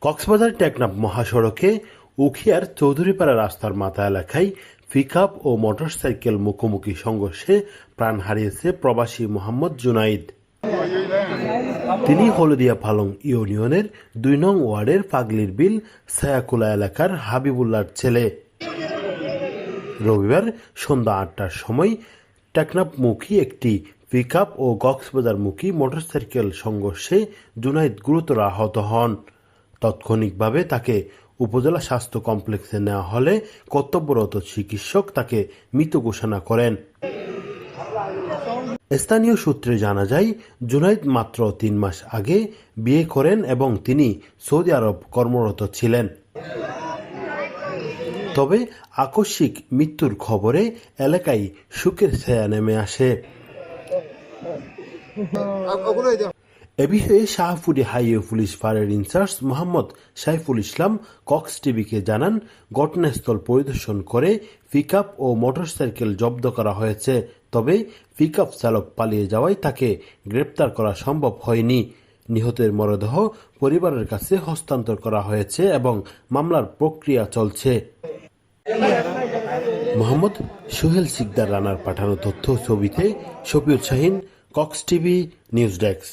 কক্সবাজার টেকনাফ মহাসড়কে উখিয়ার চৌধুরীপাড়া রাস্তার মাথা এলাকায় পিকআপ ও মোটরসাইকেল মুখোমুখি সংঘর্ষে প্রাণ হারিয়েছে প্রবাসী মোহাম্মদ জুনাইদ। তিনি হলদিয়া পালং ইউনিয়নের দুই নং ওয়ার্ডের পাগলির বিল ছায়াকুলা এলাকার হাবিবুল্লার ছেলে। রবিবার সন্ধ্যা আটটার সময় টেকনাফমুখী একটি পিকআপ ও কক্সবাজারমুখী মোটরসাইকেল সংঘর্ষে জুনাইদ গুরুতর আহত হন। তাৎক্ষণিকভাবে তাকে উপজেলা স্বাস্থ্য কমপ্লেক্সে নেওয়া হলে কর্তব্যরত চিকিৎসক তাকে মৃত ঘোষণা করেন। স্থানীয় সূত্রে জানা যায়, জুনাইদ মাত্র তিন মাস আগে বিয়ে করেন এবং তিনি সৌদি আরব কর্মরত ছিলেন। তবে আকস্মিক মৃত্যুর খবরে এলাকায় সুখের ছায়া নেমে আসে। এ বিষয়ে Shahpuri highway police fire incharge Mohammad Saiful Islam Cox টিভিকে জানান, ঘটনাস্থল পরিদর্শন করে পিকআপ ও মোটরসাইকেল জব্দ করা হয়েছে, তবে পিকআপ চালক পালিয়ে যাওয়ায় তাকে গ্রেপ্তার করা সম্ভব হয়নি। নিহতের মরদেহ পরিবারের কাছে হস্তান্তর করা হয়েছে এবং মামলার প্রক্রিয়া চলছে। মোহাম্মদ সোহেল সিকদার রানার পাঠানো তথ্য ছবিতে Shafiul Shahin Cox TV news desk